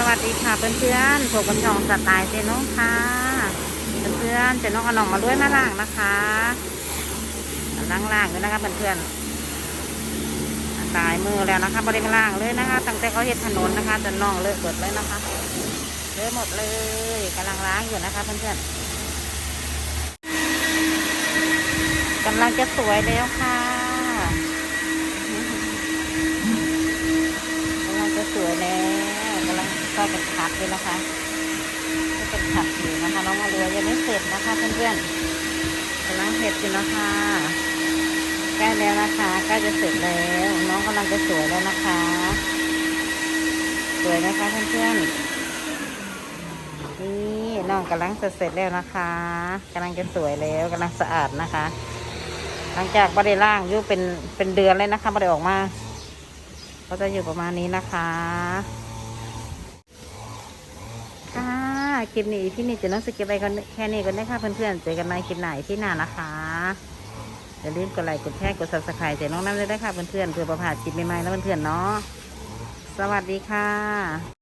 สวัสดีค่ะเพื่อนๆผมกำยองสไตล์เจน้องค่ะ เพื่อนๆเจน้องเอน้องมาด้วยมาล่างนะคะล่งล่างด้วยนะคะเพื่อนๆตายมือแล้วนะคะบริเวณล่างเลยนะคะ ตั้งแต่เขาเห็นถนนนะคะจะน้องเลิกเกิดเลยนะคะเลอะหมดเลยกำลังล้างอยู่นะคะเพื่อนๆกำลังจะสวยแล้วค่ะ กำลังจะสวยแล้วกำลังก็ เป็นขัดเลยนะคะก็เป็นขัดอยู่นะคะน้องมาเรือยังไม่เสร็จนะคะเพื่อนๆกำลังเห็ดอยู่นะคะใกล้แล้วนะคะใกล้จะเสร็จแล้ว น้องกำลังจะสวยแล้วนะคะ สวยนะคะเพื่อนๆนี่น้องกำลังจะเสร็จแล้วนะคะกำลังจะสวยแล้วกำลังสะอาดนะคะ หลังจากบไดล่างอยู่เป็นเป็นเดือนเลยนะคะบไดออกมาก็จะอยู่ประมาณนี้นะคะ คลิปนี้พี่นี่จะน้องสกิปไปกันแค่นี้กันนะคะเพื่อนๆเจอกันในคลิปไหนที่หน้านะคะอย่าลืมกดไลค์กดแชร์กดซับสไครต์เจน้องน้ำเลยได้คะเพื่อนๆเพื่อประพาดคลิปใหม่ๆแล้วเพื่อนๆเนาะสวัสดีค่ะ